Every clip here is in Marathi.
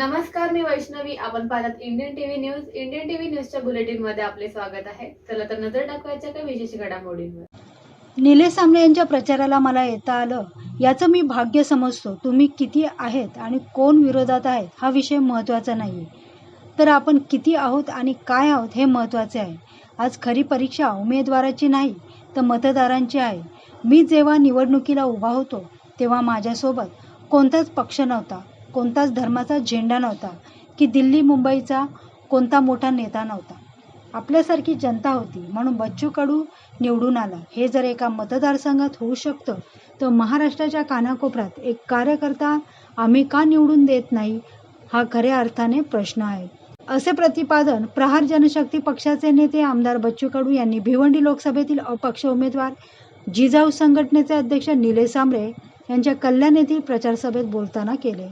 नमस्कार मी वैष्णवी. आपण पाहतात Indian TV news Indian TV न्यूजच्या बुलेटिनमध्ये आपले स्वागत आहे. चला तर नजर टाकवायच्या काही विशेष घडामोडींवर. निलेश सामने यांच्या प्रचाराला मला येता आलं. याचं मी भाग्य समजतो. तुम्ही किती आहेत आणि कोण विरोधात आहेत हा विषय महत्त्वाचा नाही आहे तर आपण किती आहोत आणि काय आहोत हे महत्त्वाचे आहे. आज खरी परीक्षा उमेदवाराची नाही तर मतदारांची आहे. मी जेव्हा निवडणुकीला उभा होतो तेव्हा माझ्यासोबत कोणताच पक्ष नव्हता. कोणताच धर्माचा झेंडा नव्हता की दिल्ली मुंबईचा कोणता मोठा नेता नव्हता. आपल्यासारखी जनता होती म्हणून बच्चू कडू निवडून आला. हे जर एका मतदारसंघात होऊ शकतं तर महाराष्ट्राच्या कानाकोपऱ्यात एक कार्यकर्ता आम्ही का निवडून देत नाही हा खऱ्या अर्थाने प्रश्न आहे. असे प्रतिपादन प्रहार जनशक्ती पक्षाचे नेते आमदार बच्चू कडू यांनी भिवंडी लोकसभेतील अपक्ष उमेदवार जिजाऊ संघटनेचे अध्यक्ष निलेश सांबरे यांच्या कल्याण येथील प्रचारसभेत बोलताना केले.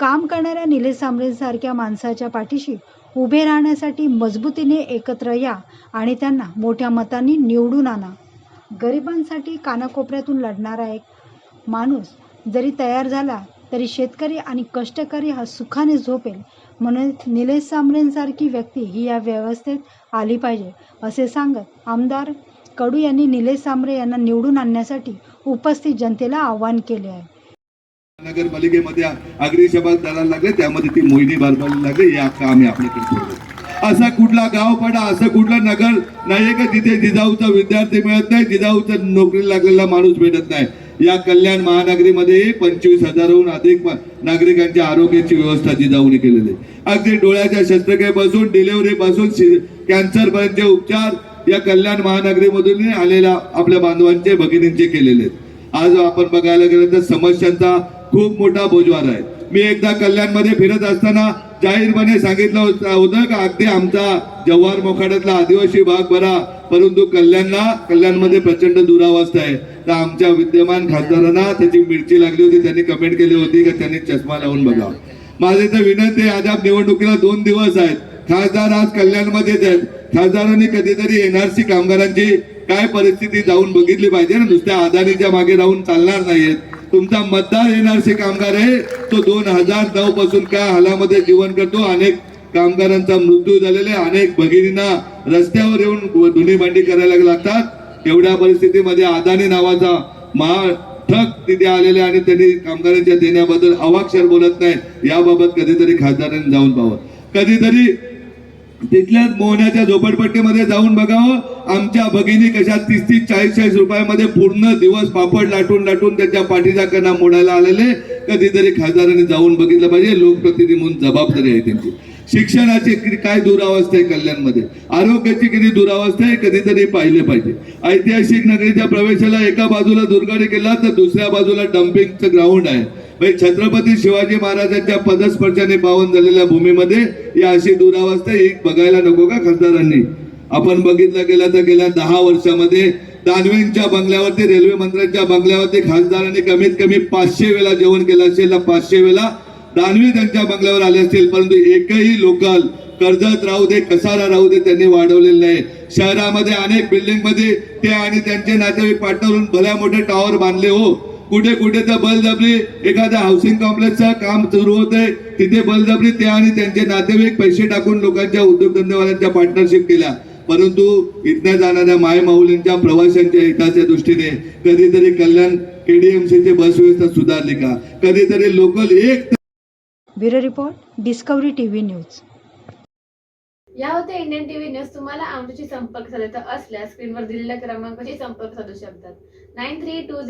काम करणाऱ्या निलेश सांबळेंसारख्या माणसाच्या पाठीशी उभे राहण्यासाठी मजबूतीने एकत्र या आणि त्यांना मोठ्या मतांनी निवडून आणा. गरिबांसाठी कानाकोपऱ्यातून लढणारा एक माणूस जरी तयार झाला तरी शेतकरी आणि कष्टकरी हा सुखाने झोपेल म्हणून निलेश सामरेंसारखी व्यक्ती ही या व्यवस्थेत आली पाहिजे असे सांगत आमदार कडू यांनी निलेश सांबळे यांना निवडून आणण्यासाठी उपस्थित जनतेला आवाहन केले आहे. नगरपालिकेमध्ये अग्निशमन दलाला लागले त्यामध्ये ती मोहिनी बारबाली लागले हे काम आम्ही आपल्याकडे ठेवलं. असा कुठला गाव पडा असं कुठलं नगर नाही का तिथे जिजाऊचा विद्यार्थी मिळत नाही जिजाऊचा नोकरी लागलेला माणूस भेटत नाही. या कल्याण महानगरीमध्ये पंचवीस हजारहून अधिक नागरिकांच्या आरोग्याची व्यवस्था जिजाऊने केलेली आहे. अगदी डोळ्याच्या शस्त्रक्रियेपासून डिलिव्हरी पासून कॅन्सर पर्यंतचे उपचार या कल्याण महानगरीमधून आलेल्या आपल्या बांधवांचे भगिनींचे केलेले आहेत. आज आपण बघायला गेलं तर समस्यांचा खूप मोठा बोजवार आहे. मी एकदा कल्याणमध्ये फिरत असताना जाहीरपणे सांगितलं होतं का अगदी आमचा जव्हार मोखाड्यातला आदिवासी भाग बरा परंतु कल्याणला कल्याणमध्ये प्रचंड दुरावस्था आहे. तर आमच्या विद्यमान खासदारांना त्याची मिरची लागली होती त्यांनी कमेंट केली होती की त्यांनी चष्मा लावून बघा माझे तर विनंती आहे आज निवडणुकीला दोन दिवस आहेत. खासदार आज कल्याणमध्येच आहेत. खासदारांनी कधीतरी एनआरसी कामगारांची काय परिस्थिती जाऊन बघितली पाहिजे ना नुसत्या अदानीच्या मागे राहून चालणार नाहीयेत. तुमचा मतदार एनआरसी कामगार आहे तो दोन हजार नऊ पासून काय हालामध्ये जीवन करतो. अनेक कामगारांचा मृत्यू झालेला आहे. अनेक भगिनींना रस्त्यावर येऊन धुणी भांडी करायला लागतात. एवढ्या परिस्थितीमध्ये अदानी नावाचा महा ठक तिथे आलेले आणि त्यांनी कामगारांच्या देण्याबद्दल अवाक्षर बोलत नाही याबाबत कधीतरी खासदारांनी जाऊन पाहावं. कधीतरी तिथल्याच मोहण्याच्या झोपडपट्टीमध्ये जाऊन बघावं. आमच्या भगिनी कशा तीस तीस चाळीस चाळीस रुपयामध्ये पूर्ण दिवस पापड लाटून लाटून त्याच्या पाठीचा कणा मोडायला आलेले. कधीतरी खासदारांनी जाऊन बघितलं पाहिजे. लोकप्रतिनिधी म्हणून जबाबदारी आहे त्यांची. शिक्षणाची किती काय दुरावस्था आहे कल्याणमध्ये? आरोग्याची किती दुरावस्था आहे? कधीतरी पाहिले पाहिजे. ऐतिहासिक नगरीच्या प्रवेशाला एका बाजूला दुर्गाडी केला तर दुसऱ्या बाजूला डम्पिंगचं ग्राउंड आहे. छत्रपती शिवाजी महाराजांच्या पदस्पर्शाने पावन झालेल्या भूमीमध्ये ही अशी दुरावस्था ही बघायला नको का खासदारांनी? आपण बघितलं गेलं तर गेल्या दहा वर्षामध्ये दानवेंच्या बंगल्यावरती रेल्वे मंत्र्यांच्या बंगल्यावरती खासदारांनी कमीत कमी पाचशे वेळा जेवण केलं असेल पाचशे वेळा दानवे त्यांच्या बंगल्यावर आले असतील. परंतु एकही लोकल कर्जत राहू दे कसारा राहू दे त्यांनी वाढवलेलं नाही. शहरामध्ये अनेक बिल्डिंगमध्ये ते आणि त्यांचे नातेवाईक पाठवून भल्या मोठे टॉवर बांधले हो. कुठे कुठे तर बलजबरी एखाद्या हाऊसिंग कॉम्प्लेक्सचं काम सुरू होतंय तिथे बलजबरी ते आणि त्यांचे नातेवाईक पैसे टाकून लोकांच्या उद्योगधंदेवाल्यांच्या पार्टनरशिप केल्या. परंतु इथल्या जाणाऱ्या माय माऊलींच्या प्रवाशांच्या हिताच्या दृष्टीने कधीतरी कल्याण केडीएमसीची बस व्यवस्था सुधारली का? कधीतरी लोकल एक bureau report Discovery T V news. या होत्या इंडियन टीव्ही न्यूज. तुम्हाला आमच्याशी संपर्क साधायचा असल्यास स्क्रीनवर दिलेल्या क्रमांकाशी संपर्क साधू शकतात. Nine three to